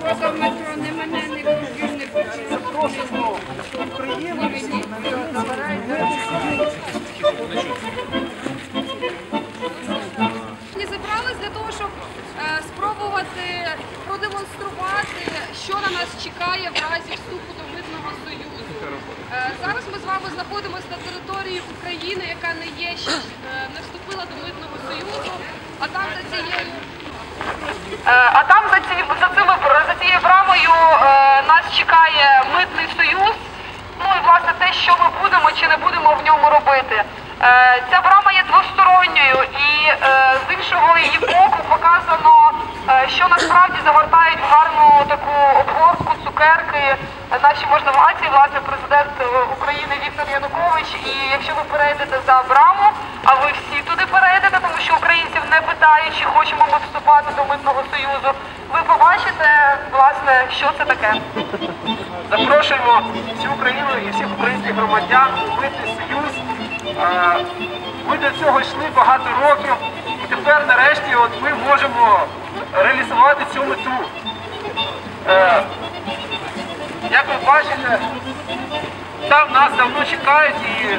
в метро, не мене, не купив, не для того, щоб е, спробувати продемонструвати, що на нас чекає в разі вступу до митного союзу. Е, зараз ми з вами знаходимося на території України, яка не є ще не вступила до митного союзу, а там за цією. Е, А там за цією за цими за цією брамою е, нас митний союз. Ну і власне те, що ми будемо чи не будемо в ньому робити. Е, Ця брама є двосторонньою, і е, з іншого її боку показано, е, що насправді загортають в гарну таку обгортку, цукерки наші можновладці, власне, президент України Віктор Янукович. І якщо ви перейдете за браму, а ви всі туди перейдете, тому що українців не питають, чи хочемо ми вступати до митного союзу, побачите, власне, що це таке. Запрошуємо всю Україну і всіх українських громадян митний союз. Е, Ми до цього йшли багато років, і тепер нарешті от ми можемо реалізувати цю мету. Е, Як ви бачите, там нас давно чекають і.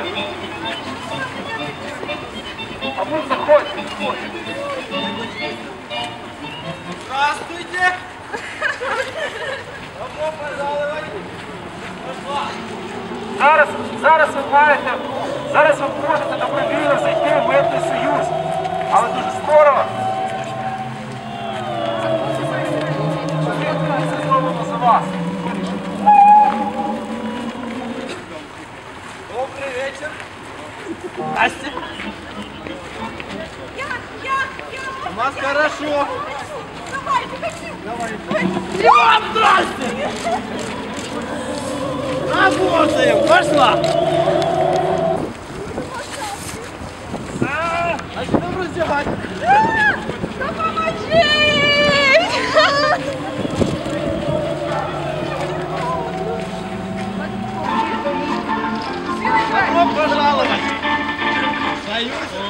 А ми заходьте, Зараз, зараз ви маєте, зараз ви можете добровільно зайти в митний союз. Але дуже скоро. Це зробимо за вас. Добрый вечер! Настя! У нас хорошо! Иван, здрасте! Работаем, пошла! Начнем раздевать. Да помочись! Добро пожаловать! Союз!